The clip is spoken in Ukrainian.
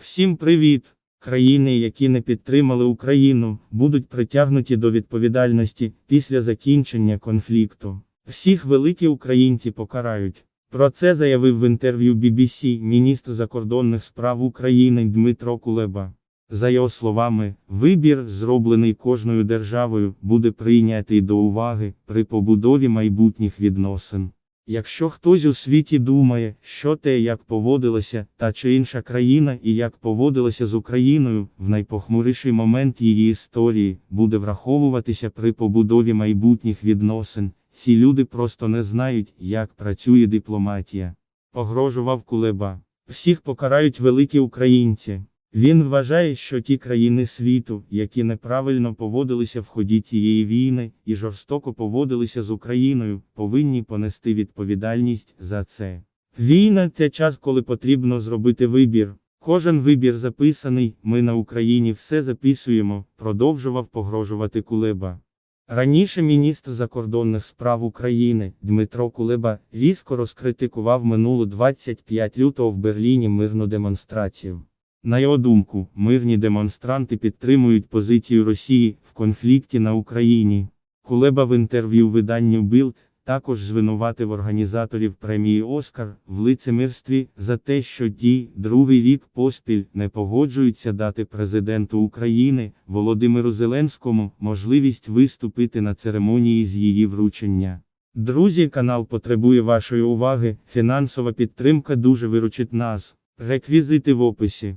Всім привіт! Країни, які не підтримали Україну, будуть притягнуті до відповідальності після закінчення конфлікту. Всіх великі українці покарають. Про це заявив в інтерв'ю BBC міністр закордонних справ України Дмитро Кулеба. За його словами, вибір, зроблений кожною державою, буде прийнятий до уваги при побудові майбутніх відносин. Якщо хтось у світі думає, що те, як поводилася та чи інша країна і як поводилася з Україною в найпохмуріший момент її історії, буде враховуватися при побудові майбутніх відносин, ці люди просто не знають, як працює дипломатія. Погрожував Кулеба. Всіх покарають великі українці. Він вважає, що ті країни світу, які неправильно поводилися в ході цієї війни і жорстоко поводилися з Україною, повинні понести відповідальність за це. Війна це час, коли потрібно зробити вибір. Кожен вибір записаний, ми на Україні все записуємо, продовжував погрожувати Кулеба. Раніше міністр закордонних справ України Дмитро Кулеба різко розкритикував минулу 25 лютого в Берліні мирну демонстрацію. На його думку, мирні демонстранти підтримують позицію Росії в конфлікті на Україні. Кулеба в інтерв'ю виданню Bild також звинуватив організаторів премії Оскар в лицемирстві за те, що ті другий рік поспіль не погоджуються дати президенту України Володимиру Зеленському можливість виступити на церемонії з її вручення. Друзі, канал потребує вашої уваги. Фінансова підтримка дуже виручить нас. Реквізити в описі.